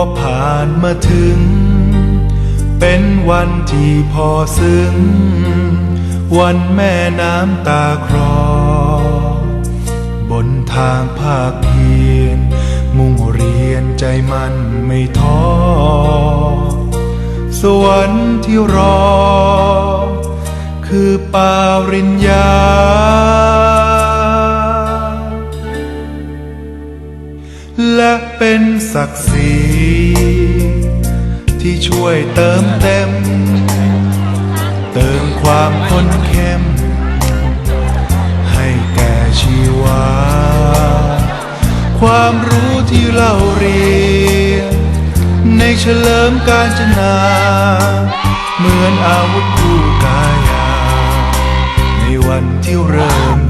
ก็ผ่านมาถึง เป็นวันที่พอซึ้ง วันแม่น้ำตาคลอบนทางภาคเพียรมุ่งเรียนใจมันไม่ท้อ สวรรค์ที่รอ คือปาริญญา และเป็นศักดิ์ศรีที่ช่วยเติมเต็ม เติมความค้นเข้ม ให้แก่ชีวา ความรู้ที่เราเรียน ในเฉลิมการจนา เหมือนอาวุธคู่กายา ในวันที่เริ่ม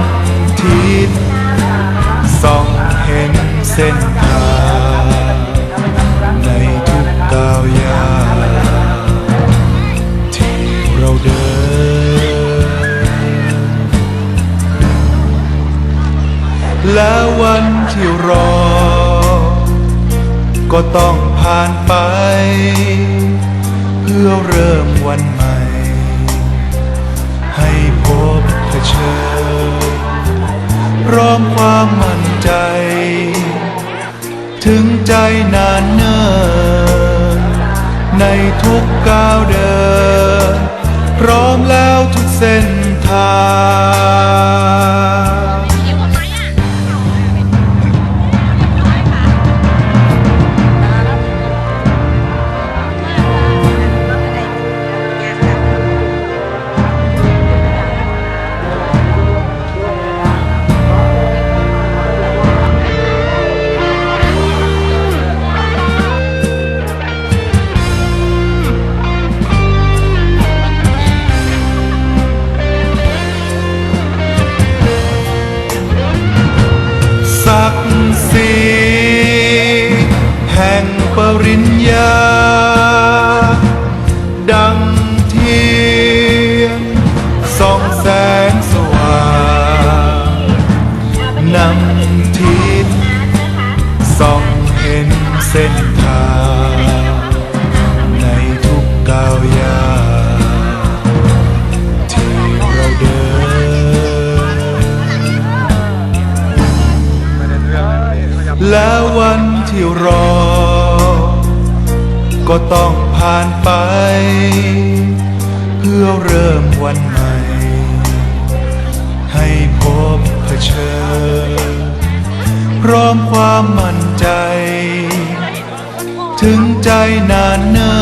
ำทิศส่องเห็นเส้นทางในทุกก้าวยาที่เราเดิน และวันที่รอ ก็ต้องผ่านไป เพื่อเริ่มวันใหม่ ให้พบเผชิญ พร้อมความมั่นใจ ถึงใจนานเนิ่นในทุกก้าวเดิน พร้อมแล้วทุกเส้นทาง ทางในทุกก้าวย่างที่เราเดิน และวันที่รอ ก็ต้องผ่านไป เพื่อเริ่มวันใหม่ ให้พบเผชิญพร้อมความมั่นใจ ถึงใจนานเนิ่น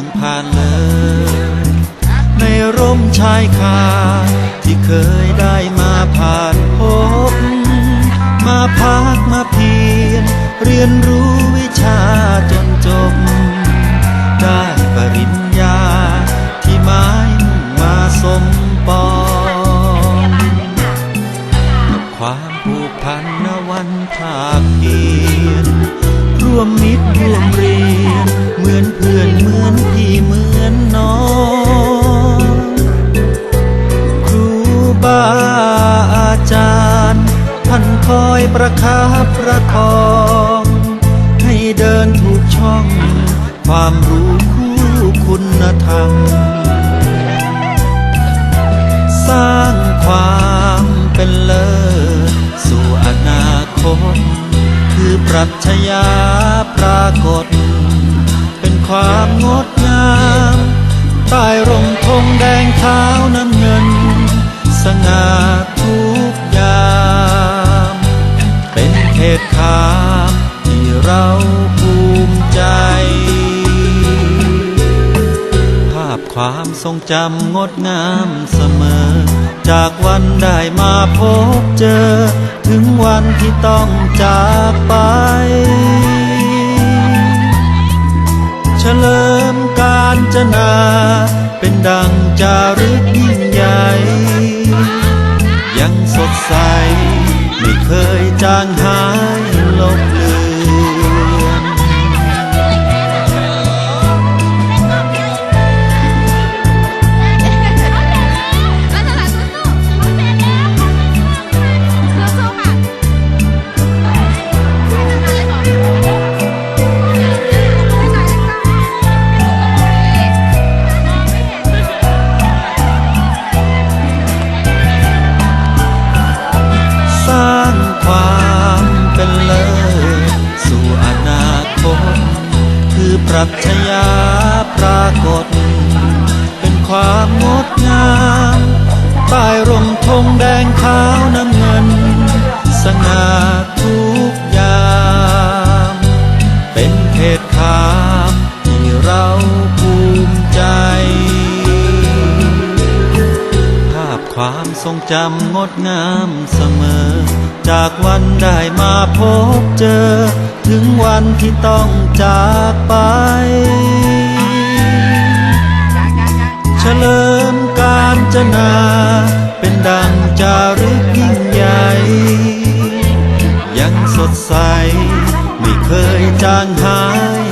วงผ่านเลย ในร่มชายคาที่เคยได้มาผ่านพบ มาพักมาเพียนเรียนรู้วิชาจนจบ ได้ปริญญาที่ไม้มาสมปองกับความผูกพันนวันภาคเพียนร่วมมิตรร่วมเรียนเหมือนเพื่อน อนพี่เหมือนน้อง ครูบาอาจารย์ท่านคอยประคับประคอง ให้เดินถูกช่อง ความรู้คู่คุณธรรม สร้างความเป็นเลิศสู่อนาคต คือปรัชญาปราามงดงามใต้ร่มธงแดงขาวน้ำเงิน สง่าทุกยาม เป็นเขตขามที่เราภูมิใจ ภาพความทรงจำงดงามเสมอ จากวันได้มาพบเจอ ถึงวันที่ต้องจากไป ลิมการจนา เป็นดังจารึกยิ่งใหญ่ ยังสดใส ไม่เคยจางหาย ความงดงามใต้ร่มธงแดงขาวน้ำเงิน สง่าทุกยาม เป็นเขตขามที่เราภูมิใจ ภาพความทรงจำงดงามเสมอ จากวันได้มาพบเจอ ถึงวันที่ต้องจากไป เฉลิมการจนา เป็นดังจารึกยิ่งใหญ่ ยังสดใส ไม่เคยจางหาย